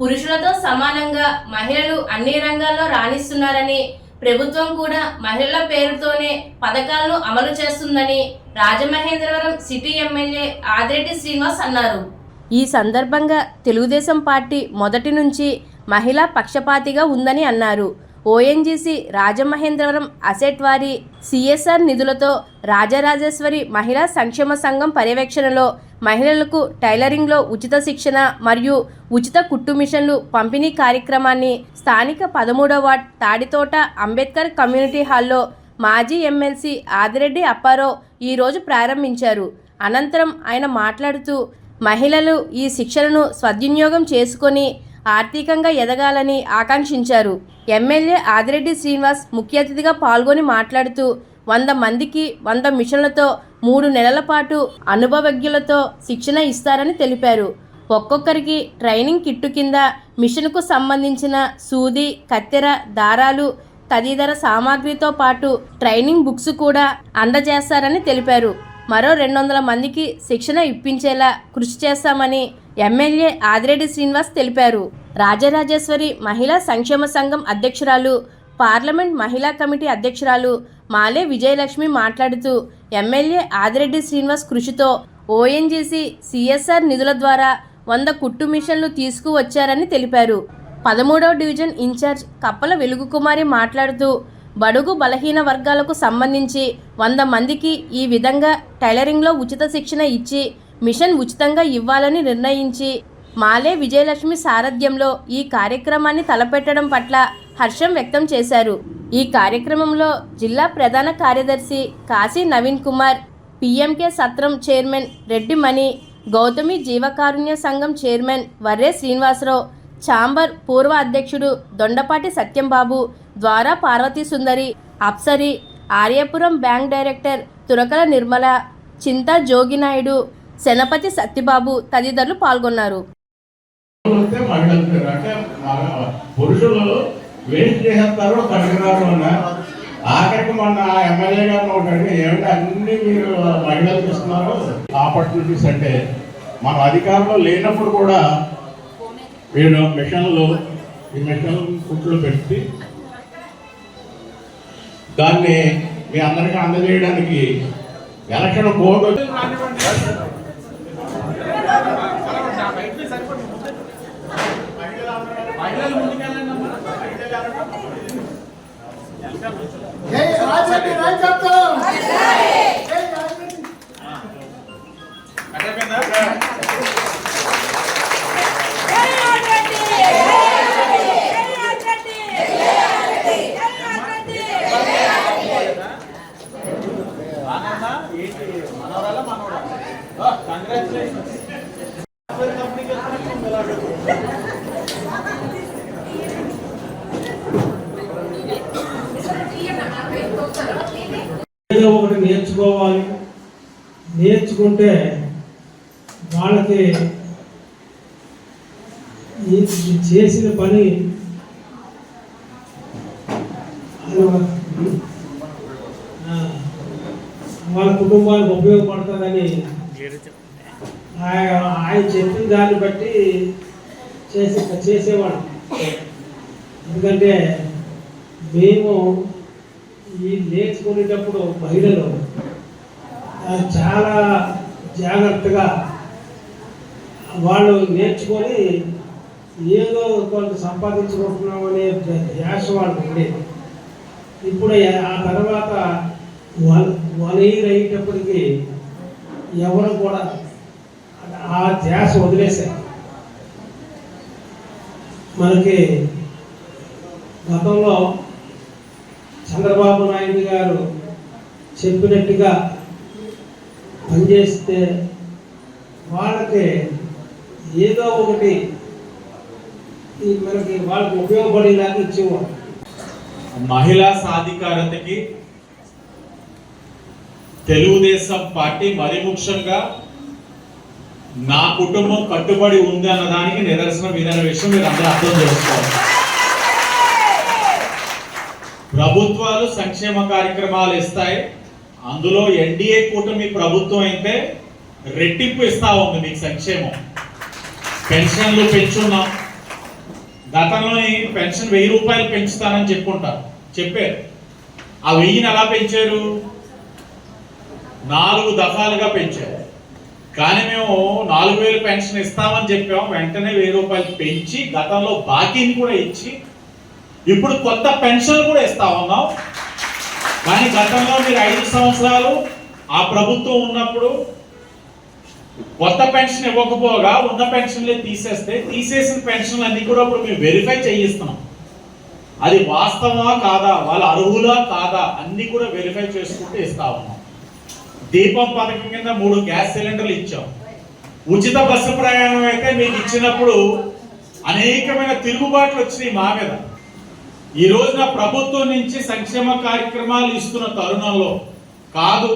పురుషులతో సమానంగా మహిళలు అన్ని రంగాల్లో రాణిస్తున్నారని ప్రభుత్వం కూడా మహిళల పేరుతోనే పథకాలను అమలు చేస్తుందని రాజమహేంద్రవరం సిటీ ఎమ్మెల్యే ఆదిరెడ్డి శ్రీనివాస్ అన్నారు. ఈ సందర్భంగా తెలుగుదేశం పార్టీ మొదటి నుంచి మహిళా పక్షపాతిగా ఉందని అన్నారు. ఓఎన్జీసీ రాజమహేంద్రవరం అసెట్ వారి సిఎస్ఆర్ నిధులతో రాజరాజేశ్వరి మహిళా సంక్షేమ సంఘం పర్యవేక్షణలో మహిళలకు టైలరింగ్లో ఉచిత శిక్షణ మరియు ఉచిత కుట్టు మిషన్లు పంపిణీ కార్యక్రమాన్ని స్థానిక పదమూడవ వార్డ్ తాడితోట అంబేద్కర్ కమ్యూనిటీ హాల్లో మాజీ ఎమ్మెల్సీ ఆదిరెడ్డి అప్పారావు ఈరోజు ప్రారంభించారు. అనంతరం ఆయన మాట్లాడుతూ మహిళలు ఈ శిక్షణను సద్వినియోగం చేసుకొని ఆర్థికంగా ఎదగాలని ఆకాంక్షించారు. ఎమ్మెల్యే ఆదిరెడ్డి శ్రీనివాస్ ముఖ్య అతిథిగా పాల్గొని మాట్లాడుతూ వంద మందికి వంద మిషన్లతో మూడు నెలల పాటు అనుభవజ్ఞులతో శిక్షణ ఇస్తారని తెలిపారు. ఒక్కొక్కరికి ట్రైనింగ్ కిట్టు కింద మిషన్కు సంబంధించిన సూది కత్తెర దారాలు తదితర సామాగ్రితో పాటు ట్రైనింగ్ బుక్స్ కూడా అందజేస్తారని తెలిపారు. మరో రెండు వందల మందికి శిక్షణ ఇప్పించేలా కృషి చేస్తామని ఎమ్మెల్యే ఆదిరెడ్డి శ్రీనివాస్ తెలిపారు. రాజరాజేశ్వరి మహిళా సంక్షేమ సంఘం అధ్యక్షురాలు పార్లమెంట్ మహిళా కమిటీ అధ్యక్షురాలు మాలే విజయలక్ష్మి మాట్లాడుతూ ఎమ్మెల్యే ఆదిరెడ్డి శ్రీనివాస్ కృషితో ఓఎన్జీసీ సిఎస్ఆర్ నిధుల ద్వారా వంద కుట్టు మిషన్లు తీసుకువచ్చారని తెలిపారు. పదమూడవ డివిజన్ ఇన్ఛార్జ్ కప్పల వెలుగుకుమారి మాట్లాడుతూ బడుగు బలహీన వర్గాలకు సంబంధించి వంద మందికి ఈ విధంగా టైలరింగ్లో ఉచిత శిక్షణ ఇచ్చి మిషన్ ఉచితంగా ఇవ్వాలని నిర్ణయించి మాలే విజయలక్ష్మి సారథ్యంలో ఈ కార్యక్రమాన్ని తలపెట్టడం పట్ల హర్షం వ్యక్తం చేశారు. ఈ కార్యక్రమంలో జిల్లా ప్రధాన కార్యదర్శి Kashi Naveen Kumar PMK Satram chairman Reddy Mani Gautami Jeevakarunya Sangham chairman Varre Srinivasarao chamber పూర్వ అధ్యక్షుడు దొండపాటి సత్యంబాబు ద్వారా పార్వతీ సుందరి అప్సరి ఆర్యపురం బ్యాంక్ డైరెక్టర్ తురకల నిర్మల చింతా జోగినాయుడు శనపతి సత్యబాబు తదితరులు పాల్గొన్నారు. పురుషులు ఉన్న ఆఖరికి మొన్న ఎమ్మెల్యే గారు ఒకటి ఏమంటే ఏమిటి అన్ని మీరు మహిళలకు ఇస్తున్నారు ఆపర్చునిటీస్ అంటే మనం అధికారంలో లేనప్పుడు కూడా వీడు మిషన్లు ఈ మిషన్ కుట్లు పెట్టి దాన్ని మీ అందరికీ అందజేయడానికి ఎలక్షన్ బోర్డు జై రాజరెడ్డి నాయకత్వం నేర్చుకోవాలి. నేర్చుకుంటే వాళ్ళకి చేసిన పని అది వాళ్ళ కుటుంబానికి ఉపయోగపడుతుందని ఆయన చెప్పిన దాన్ని బట్టి చేసే చేసేవాడు ఎందుకంటే మేము ఈ నేర్చుకునేటప్పుడు మహిళలు చాలా జాగ్రత్తగా వాళ్ళు నేర్చుకొని ఏదో కొంత సంపాదించుకుంటున్నాం అనే ధ్యాస వాళ్ళకి ఉండేది. ఇప్పుడు ఆ తర్వాత వన్ అయ్యేటప్పటికీ ఎవరు కూడా ఆ ధ్యాస వదిలేశారు. మనకి గతంలో చంద్రబాబు నాయుడు గారు చెప్పినట్టుగా పనిచేస్తే వాళ్ళకి ఏదో ఒకటి మనకి వాళ్ళకి ఉపయోగపడేలాగా ఇచ్చేవాడు మహిళా సాధికారతకి తెలుగుదేశం పార్టీ మరి ముఖ్యంగా నా కుటుంబం కట్టుబడి ఉంది అన్న దానికి నిదర్శనం ఇదన్న విషయం మీరు అందరూ అర్థం చేసుకోవాలి. ప్రభుత్వాలు సంక్షేమ కార్యక్రమాలు ఇస్తాయి. అందులో ఎన్డీఏ కూటమి ప్రభుత్వం అయితే రెట్టింపు ఇస్తా ఉంది మీకు సంక్షేమం. పెన్షన్లు పెంచున్నాం. గతంలోని పెన్షన్ వెయ్యి రూపాయలు పెంచుతానని చెప్పుకుంటారు. చెప్పారు. ఆ వెయ్యిని ఎలా పెంచారు? నాలుగు దఫాలుగా పెంచారు. కానీ మేము నాలుగు వేలు పెన్షన్ ఇస్తామని చెప్పాం. వెంటనే వెయ్యి రూపాయలు పెంచి గతంలో బాకీని కూడా ఇచ్చి ఇప్పుడు కొత్త పెన్షన్ కూడా ఇస్తా ఉన్నాం. కానీ గతంలో మీరు ఐదు సంవత్సరాలు ఆ ప్రభుత్వం ఉన్నప్పుడు కొత్త పెన్షన్ ఇవ్వకపోగా ఉన్న పెన్షన్లే తీసేస్తే తీసేసిన పెన్షన్లు అన్ని కూడా ఇప్పుడు మేము వెరిఫై చేయిస్తున్నాం. అది వాస్తవమా కాదా? వాళ్ళ అర్హులా కాదా? అన్ని కూడా వెరిఫై చేసుకుంటూ ఇస్తా ఉన్నాం. దీపం పథకం కింద మూడు గ్యాస్ సిలిండర్లు ఇచ్చాం. ఉచిత బస్సు ప్రయాణం అయితే మీకు ఇచ్చినప్పుడు అనేకమైన తిరుగుబాట్లు వచ్చినాయి మా మీద. ఈ రోజున ప్రభుత్వం నుంచి సంక్షేమ కార్యక్రమాలు ఇస్తున్న తరుణంలో కాదు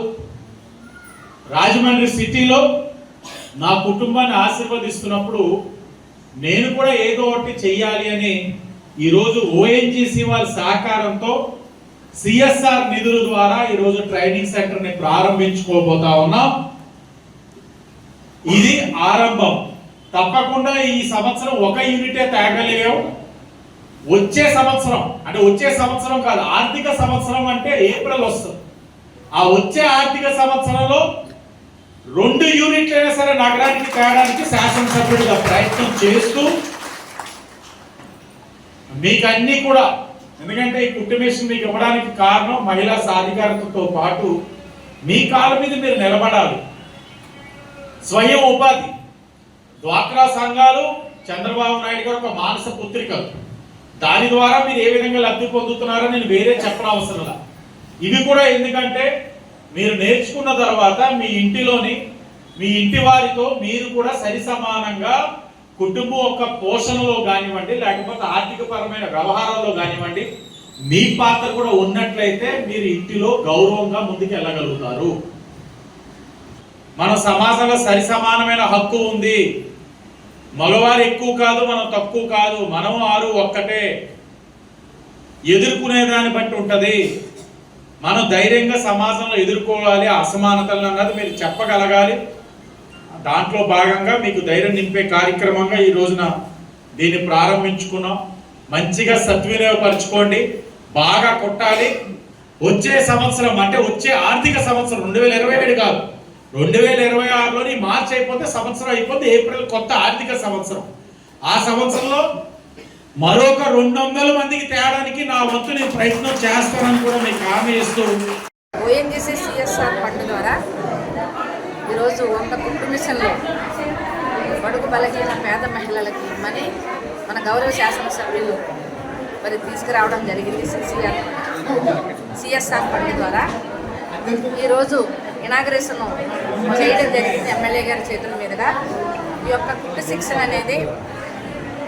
రాజమండ్రి సిటీలో నా కుటుంబాన్ని ఆశీర్వదిస్తున్నప్పుడు నేను కూడా ఏదో ఒకటి చెయ్యాలి అని ఈరోజు ఓఎన్జీసీ వారి సహకారంతో సిఎస్ఆర్ నిధుల ద్వారా ఈరోజు ట్రైనింగ్ సెంటర్ని ప్రారంభించుకోబోతా ఉన్నాం. ఇది ఆరంభం. తప్పకుండా ఈ సంవత్సరం ఒక యూనిటే తేగలిగాం. వచ్చే సంవత్సరం అంటే వచ్చే సంవత్సరం కాదు ఆర్థిక సంవత్సరం అంటే ఏప్రిల్ వస్తుంది. ఆ వచ్చే ఆర్థిక సంవత్సరంలో రెండు యూనిట్లైనా సరే నగరానికి తేడానికి శాసనసభ్యుడిగా ప్రయత్నం చేస్తూ మీకు అన్ని కూడా ఎందుకంటే ఈ కుటుంబేషన్ మీకు ఇవ్వడానికి కారణం మహిళా సాధికారతతో పాటు మీ కాళ్ళ మీద మీరు నిలబడాలి. స్వయం ఉపాధి. డ్వాక్రా సంఘాలు చంద్రబాబు నాయుడు గారు ఒక మానస పుత్రికలు దాని ద్వారా మీరు ఏ విధంగా లబ్ధి పొందుతున్నారో నేను వేరే చెప్పనవసరం లా. ఇవి కూడా ఎందుకంటే మీరు నేర్చుకున్న తర్వాత మీ ఇంటిలోని మీ ఇంటి వారితో మీరు కూడా సరి సమానంగా కుటుంబం యొక్క పోషణలో కానివ్వండి లేకపోతే ఆర్థిక పరమైన వ్యవహారాల్లో కానివ్వండి మీ పాత్ర కూడా ఉన్నట్లయితే మీరు ఇంటిలో గౌరవంగా ముందుకు వెళ్ళగలుగుతారు మన సమాజంలో సరి సమానమైన హక్కు ఉంది మగవారు ఎక్కువ కాదు మనం తక్కువ కాదు. మనం ఆరు ఒక్కటే. ఎదుర్కొనే దాన్ని బట్టి ఉంటుంది. మనం ధైర్యంగా సమాజంలో ఎదుర్కోవాలి అసమానతలు అన్నది మీరు చెప్పగలగాలి. దాంట్లో భాగంగా మీకు ధైర్యం నింపే కార్యక్రమంగా ఈ రోజున దీన్ని ప్రారంభించుకున్నాం. మంచిగా సద్వినియోగపరచుకోండి. బాగా కొట్టాలి. వచ్చే సంవత్సరం అంటే వచ్చే ఆర్థిక సంవత్సరం రెండు వేల ఇరవై ఏడు కాదు. రెండు వేల ఇరవై ఆరులోని మార్చి అయిపోతే సంవత్సరం అయిపోతే ఏప్రిల్ కొత్త ఆర్థిక సంవత్సరం ఆ సంవత్సరంలో మరొక రెండు వందల మందికి తేడానికి నా వంతు నేను ప్రయత్నం చేస్తానని కూడా మీకు హామీ ఇస్తూ ఓఎన్జీసీ సిఎస్ఆర్ ఫండ్ ద్వారా ఈరోజు వంద కుటుంబిషన్లు బడుగు బలహీన పేద మహిళలకి ఇమ్మని మన గౌరవ శాసనసభ్యులు మరి తీసుకురావడం జరిగింది సిసిఆర్ సిఎస్ఆర్ ఫండ్ ద్వారా ఈరోజు ఇనాగ్రేషన్ చేయడం జరిగింది ఎమ్మెల్యే గారి చేతుల మీదుగా. ఈ యొక్క కుట్టు శిక్షణ అనేది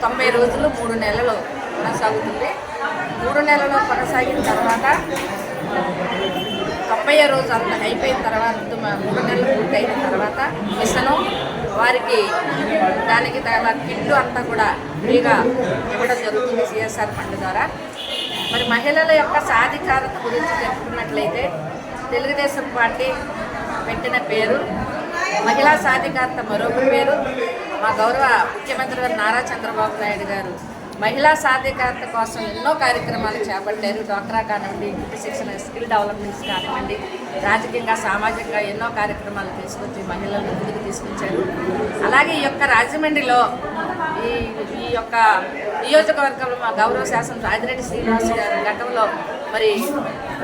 తొంభై రోజులు మూడు నెలలు కొనసాగుతుంది. మూడు నెలలు కొనసాగిన తర్వాత తొంభై రోజు అంత అయిపోయిన తర్వాత మూడు నెలలు పూర్తి అయిన తర్వాత మిషను వారికి దానికి తగిన కిట్లు అంతా కూడా ఫ్రీగా ఇవ్వడం జరుగుతుంది సిఎస్ఆర్ ఫండ్ ద్వారా. మరి మహిళల యొక్క సాధికారత గురించి చెప్పుకున్నట్లయితే తెలుగుదేశం పార్టీ పెట్టిన పేరు మహిళా సాధికారత మరొక పేరు. మా గౌరవ ముఖ్యమంత్రి గారు నారా చంద్రబాబు నాయుడు గారు మహిళా సాధికారత కోసం ఎన్నో కార్యక్రమాలు చేపట్టారు. డ్వాక్రా కానివ్వండి ఇంటి శిక్షణ స్కిల్ డెవలప్మెంట్స్ కానివ్వండి రాజకీయంగా సామాజికంగా ఎన్నో కార్యక్రమాలు తీసుకొచ్చి మహిళలను ముందుకు తీసుకొచ్చారు. అలాగే ఈ యొక్క రాజమండ్రిలో ఈ ఈ యొక్క నియోజకవర్గంలో మా గౌరవ శాసనం రాజిరెడ్డి శ్రీనివాస్ గారు గతంలో మరి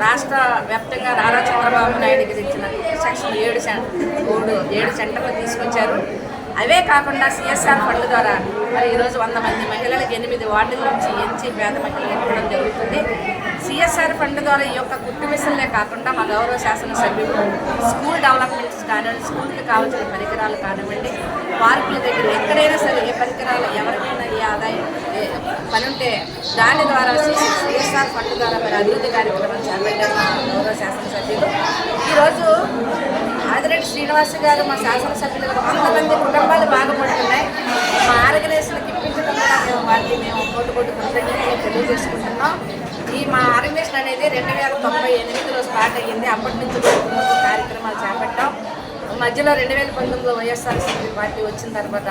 రాష్ట్ర వ్యాప్తంగా నారా చంద్రబాబు నాయుడుకి తెచ్చిన సెక్షన్ ఏడు మూడు ఏడు సెంటర్లు తీసుకొచ్చారు. అవే కాకుండా సిఎస్ఆర్ ఫండ్ ద్వారా మరి ఈరోజు వంద మంది మహిళలకు ఎనిమిది వార్డుల నుంచి ఎంచి పేద మహిళలు ఇవ్వడం జరుగుతుంది. సిఎస్ఆర్ ఫండ్ ద్వారా ఈ యొక్క కుట్టు మిషన్లే కాకుండా మా గౌరవ శాసనసభ్యులు స్కూల్ డెవలప్మెంట్స్ కానివ్వండి స్కూల్కి కావాల్సిన పరికరాలు కానివ్వండి పార్కుల దగ్గర ఎక్కడైనా సరే ఏ పరికరాలు ఎవరికైనా ఏ ఆదాయం పని ఉంటే దాని ద్వారా సిఎస్ఆర్ ఫండ్ ద్వారా మరి అభివృద్ధి కార్యక్రమం చేపట్టారు మా గౌరవ శాసనసభ్యులు. ఈరోజు ఆదిరెడ్డి శ్రీనివాస్ గారు మా శాసనసభ్యులు వంద కుటుంబాలు బాగుపడుతున్నాయి. మా ఆర్గనైజేషన్కి ఇప్పించడం మేము వారికి మేము కోటి కోటి కృతజ్ఞతలు తెలియజేసుకుంటున్నాం. ఈ మా ఆర్గనైజేషన్ అనేది రెండు వేల తొంభై ఎనిమిదిలో స్టార్ట్ అయ్యింది. అప్పటి నుంచి కార్యక్రమాలు చేపట్టాం. మధ్యలో రెండు వేల పంతొమ్మిదిలో వైఎస్ఆర్సీపీ పార్టీ వచ్చిన తర్వాత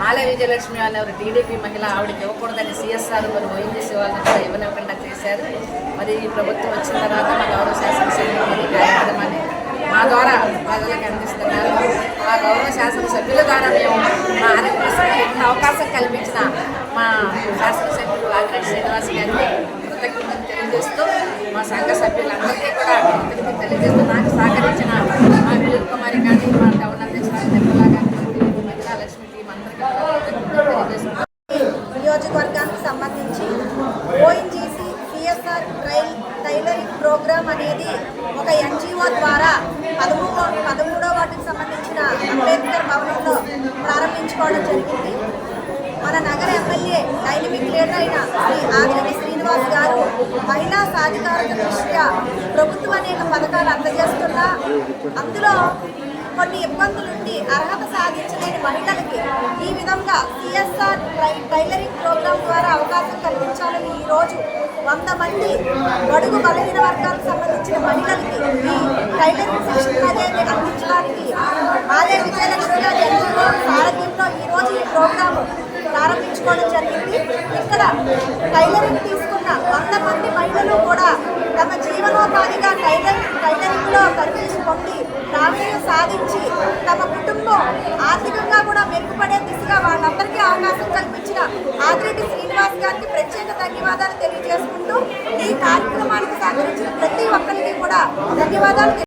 మాలయ విజయలక్ష్మి అనేవారు టీడీపీ మహిళ ఆవిడకి ఇవ్వకూడదని సిఎస్ఆర్ మరి ఓఎన్జీసీ వాళ్ళని కూడా ఇవ్వనివ్వకుండా చేశారు. మరి ఈ ప్రభుత్వం వచ్చిన తర్వాత మా గౌరవ శాసనసభ్యులు కార్యక్రమాన్ని మా ద్వారా ప్రజలకు అందిస్తున్నారు. మా గౌరవ శాసనసభ్యుల ద్వారా మేము మా ఆరోగ్యశ్రీ అవకాశం కల్పించిన మా శాసనసభ్యులు ఆదిరెడ్డి శ్రీనివాస్ గారికి కృతజ్ఞతలు తెలియజేస్తూ మా సంఘ సభ్యులందరికీ కూడా కృతజ్ఞతలు తెలియజేస్తూ నాకు సహకరించిన మా విలువ కుమారి కానీ మా టౌన్ అధ్యక్షురాలు నిర్మలా గారి మహిళా లక్ష్మి టీం అందరికీ నియోజకవర్గానికి సంబంధించి ONGC CSR trail tailoring programme అనేది ఒక ఎన్జిఓ ద్వారా పదమూడో పదమూడో వాటికి సంబంధించిన అంబేద్కర్ భవనంలో ప్రారంభించుకోవడం జరిగింది. మన నగర ఎమ్మెల్యే డైనమిక్ లీడర్ అయిన శ్రీ ఆదిరెడ్డి శ్రీనివాస్ గారు మహిళా సాధికారత దృష్ట్యా ప్రభుత్వం అనేక పథకాలు అందజేస్తున్నా. అందులో కొన్ని ఇబ్బందులుండి అర్హత సాధించలేని మహిళలకి ఈ విధంగా సిఎస్ఆర్ టైలరింగ్ ప్రోగ్రాం ద్వారా అవకాశం కల్పించాలని ఈరోజు వంద మంది బడుగు బలహీన వర్గాలకు సంబంధించిన మహిళలకి ఈ టైలరింగ్ శిక్షణ అనేది అందించడానికి ఆలయ విజయలక్ష్మి గారి సారథ్యంలో ఈ రోజు ఈ ప్రోగ్రాం ప్రారంభించుకోవడం జరిగింది. ఇక్కడ టైలరింగ్ తీసుకున్న వంద మంది మహిళలు కూడా తమ జీవనోపాధిగా టైలరింగ్ టైలరింగ్లో కనిపించి పొంది ప్రావీణ్యం సాధించి తమ కుటుంబం ఆర్థికంగా కూడా మెరుగుపడే దిశగా వాళ్ళందరికీ అవకాశం కల్పించిన ఆదిరెడ్డి శ్రీనివాస్ గారికి ప్రత్యేక ధన్యవాదాలు తెలియజేసుకుంటూ ఈ కార్యక్రమానికి సహకరించిన ప్రతి ఒక్కరికి కూడా ధన్యవాదాలు